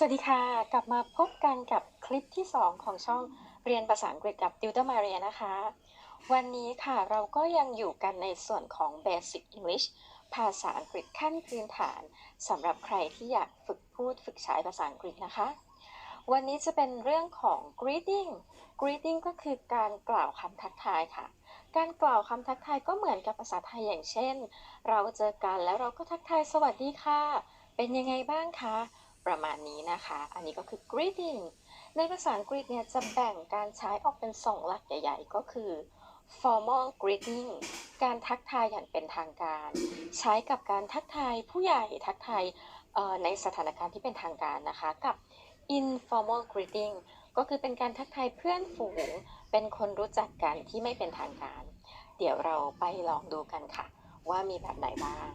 สวัสดีค่ะ กลับมาพบกันกับคลิปที่ 2 ของช่องเรียนภาษาอังกฤษกับ Tutor Maria นะคะ วันนี้ค่ะเราก็ยังอยู่กันในส่วนของ Basic English ภาษาอังกฤษขั้นพื้นฐานสำหรับใครที่อยากฝึกพูดฝึกใช้ภาษาอังกฤษนะคะ วันนี้จะเป็นเรื่องของ greeting greeting ก็คือการกล่าวคำทักทายค่ะ การกล่าวคำทักทายก็เหมือนกับภาษาไทยอย่างเช่น เราเจอกันแล้วเราก็ทักทายสวัสดีค่ะ เป็นยังไงบ้างคะ ประมาณนี้นะคะ อันนี้ก็คือ greeting ในภาษาอังกฤษเนี่ยจะแบ่งการใช้ออกเป็นสองหลักใหญ่ ๆ ก็คือ formal greeting การทักทายอย่างเป็นทางการ ใช้กับการทักทายผู้ใหญ่ทักทายในสถานการณ์ที่เป็นทางการนะคะ กับ informal greeting ก็คือเป็นการทักทายเพื่อนฝูง เป็นคนรู้จักกันที่ไม่เป็นทางการ เดี๋ยวเราไปลองดูกันค่ะ ว่ามีแบบไหนบ้าง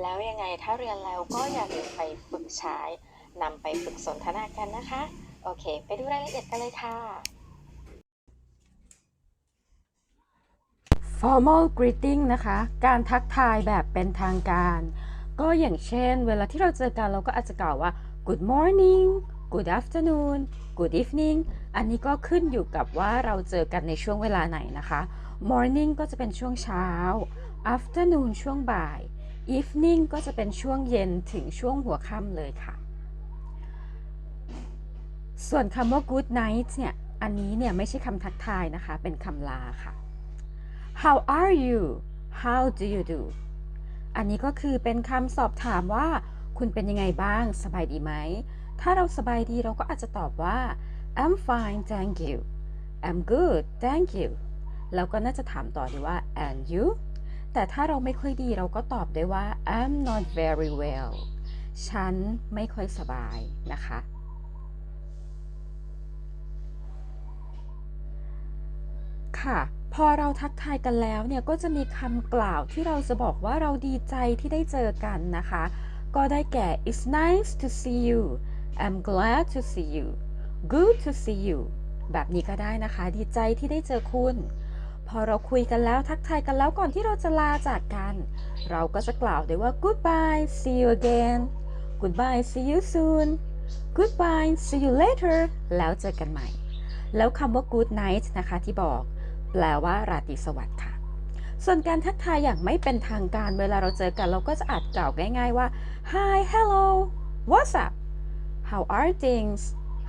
แล้วยังไงถ้าเรียนแล้วก็อย่าลืมไปฝึกใช้ นำไปฝึกสนทนากันนะคะ โอเค ไปดูรายละเอียดกันเลยค่ะ formal greeting นะคะ การทักทายแบบเป็นทางการ ก็อย่างเช่น เวลาที่เราเจอกันเราก็อาจจะกล่าวว่า good morning good afternoon good evening อันนี้ก็ขึ้นอยู่กับว่าเราเจอกันในช่วงเวลาไหนนะคะ morning ก็จะเป็นช่วงเช้า afternoon ช่วงบ่าย evening ก็จะเป็นช่วงเย็นถึงช่วงหัวค่ำเลยค่ะ ส่วนคำว่า good night เนี่ย อันนี้เนี่ยไม่ใช่คำทักทายนะคะ เป็นคำลาค่ะ How are you How do you do อันนี้ก็คือเป็นคำสอบถามว่า คุณเป็นยังไงบ้าง สบายดีไหม ถ้าเราสบายดีเราก็อาจจะตอบว่า I'm fine thank you I'm good thank you แล้วก็น่าจะถามต่อดีว่า and you แต่ถ้าเราไม่ค่อยดีเราก็ตอบได้ว่า I'm not very well ฉันไม่ค่อยสบายนะคะ ค่ะ พอเราทักทายกันแล้วเนี่ยก็จะมีคำกล่าวที่เราจะบอกว่าเราดีใจที่ได้เจอกันนะคะ ก็ได้แก่ it's nice to see you I'm glad to see you good to see you แบบนี้ก็ได้นะคะ ดีใจที่ได้เจอคุณ พอเราคุยกันแล้วทักทายกันแล้วก่อนที่เราจะลาจากกัน เราก็จะกล่าวได้ว่า goodbye see you again goodbye see you soon goodbye see you later แล้วเจอกันใหม่ แล้วคำว่า good night นะคะที่บอก แปลว่าราตรีสวัสดิ์ค่ะ ส่วนการทักทายอย่างไม่เป็นทางการเวลาเราเจอกันเราก็จะอาจกล่าวง่าย ๆว่า hi hello what's up how are things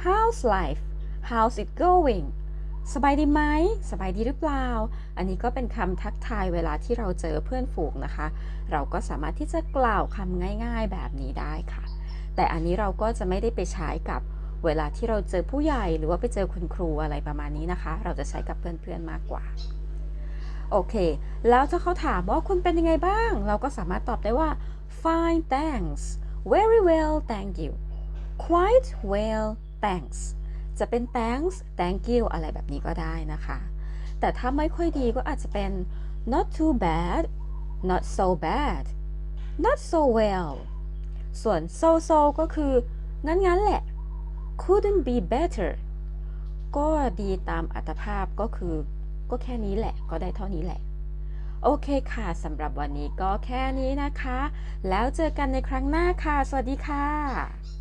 how's life how's it going สบายดีไหม สบายดีหรือเปล่า อันนี้ก็เป็นคำทักทายเวลาที่เราเจอเพื่อนฝูงนะคะ เราก็สามารถที่จะกล่าวคำง่าย ๆแบบนี้ได้ค่ะ แต่อันนี้เราก็จะไม่ได้ไปใช้กับ เวลาที่เราเจอผู้ใหญ่หรือว่าไปเจอคุณครูอะไรประมาณนี้นะคะ เราจะใช้กับเพื่อนๆมากกว่า โอเค แล้วถ้าเขาถามว่าคุณเป็นยังไงบ้าง เราก็สามารถตอบได้ว่า fine thanks very well thank you quite well thanks จะเป็น thanks thank you อะไรแบบนี้ก็ได้นะคะ แต่ถ้าไม่ค่อยดีก็อาจจะเป็น not too bad not so bad not so well ส่วน so so ก็คืองั้นๆแหละ couldn't be better ก็ดีตามอัตภาพก็คือ ก็แค่นี้แหละ ก็ได้เท่านี้แหละ โอเคค่ะสำหรับวันนี้ก็แค่นี้นะคะ แล้วเจอกันในครั้งหน้าค่ะ สวัสดีค่ะ